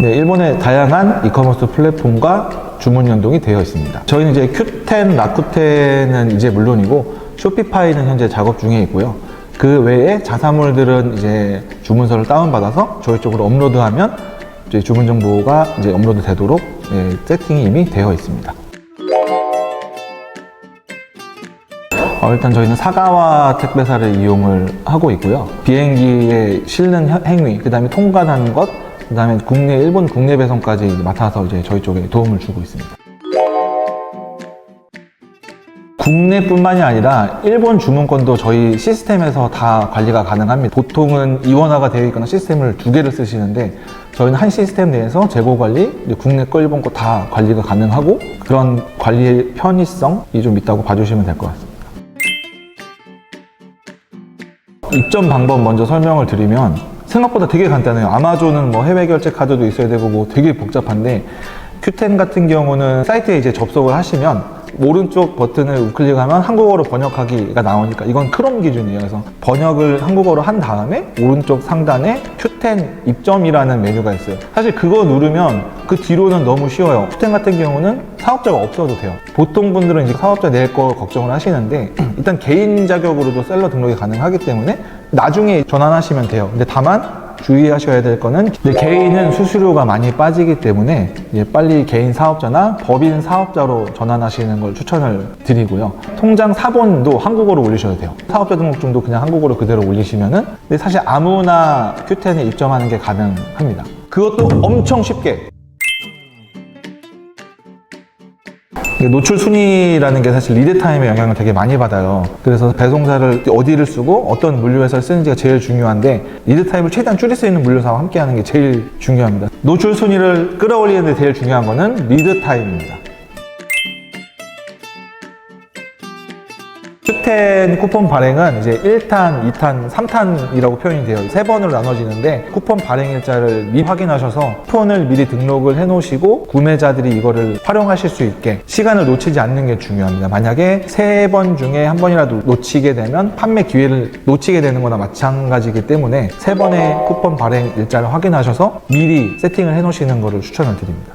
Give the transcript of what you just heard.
네, 일본의 다양한 이커머스 플랫폼과 주문 연동이 되어 있습니다. 저희는 이제 큐텐, 라쿠텐은 이제 물론이고 쇼피파이는 현재 작업 중에 있고요. 그 외에 자사몰들은 이제 주문서를 다운받아서 저희 쪽으로 업로드하면 이제 주문 정보가 이제 업로드 되도록 네, 세팅이 이미 되어 있습니다. 어, 일단 저희는 사가와 택배사를 이용을 하고 있고요. 비행기에 실는 혀- 행위, 그 다음에 통관하는 것, 그 다음에 국내, 일본 국내 배송까지 이제 맡아서 이제 저희 쪽에 도움을 주고 있습니다. 국내뿐만이 아니라 일본 주문권도 저희 시스템에서 다 관리가 가능합니다. 보통은 이원화가 되어 있거나 시스템을 두 개를 쓰시는데 저희는 한 시스템 내에서 재고 관리, 국내 거 일본 거 다 관리가 가능하고 그런 관리의 편의성이 좀 있다고 봐주시면 될 것 같습니다. 입점 방법 먼저 설명을 드리면 생각보다 되게 간단해요. 아마존은 뭐 해외 결제 카드도 있어야 되고 뭐 되게 복잡한데 큐텐 같은 경우는 사이트에 이제 접속을 하시면 오른쪽 버튼을 우클릭하면 한국어로 번역하기가 나오니까 이건 크롬 기준이에요. 그래서 번역을 한국어로 한 다음에 오른쪽 상단에 큐텐 입점이라는 메뉴가 있어요. 사실 그거 누르면 그 뒤로는 너무 쉬워요. 큐텐 같은 경우는 사업자가 없어도 돼요. 보통 분들은 이제 사업자 낼 거 걱정을 하시는데 일단 개인 자격으로도 셀러 등록이 가능하기 때문에 나중에 전환하시면 돼요. 근데 다만 주의하셔야 될 거는 개인은 수수료가 많이 빠지기 때문에 빨리 개인 사업자나 법인 사업자로 전환하시는 걸 추천을 드리고요. 통장 사본도 한국어로 올리셔야 돼요. 사업자 등록증도 그냥 한국어로 그대로 올리시면은 근데 사실 아무나 큐텐에 입점하는 게 가능합니다. 그것도 엄청 쉽게 노출 순위라는 게 사실 리드 타임에 영향을 되게 많이 받아요. 그래서 배송사를 어디를 쓰고 어떤 물류회사를 쓰는지가 제일 중요한데 리드 타임을 최대한 줄일 수 있는 물류사와 함께 하는 게 제일 중요합니다. 노출 순위를 끌어올리는 데 제일 중요한 거는 리드 타임입니다. 큐텐 쿠폰 발행은 이제 1탄, 2탄, 3탄이라고 표현이 돼요. 세 번으로 나눠지는데 쿠폰 발행 일자를 미리 확인하셔서 쿠폰을 미리 등록을 해 놓으시고 구매자들이 이거를 활용하실 수 있게 시간을 놓치지 않는 게 중요합니다. 만약에 세 번 중에 한 번이라도 놓치게 되면 판매 기회를 놓치게 되는 거나 마찬가지이기 때문에 세 번의 쿠폰 발행 일자를 확인하셔서 미리 세팅을 해 놓으시는 거를 추천을 드립니다.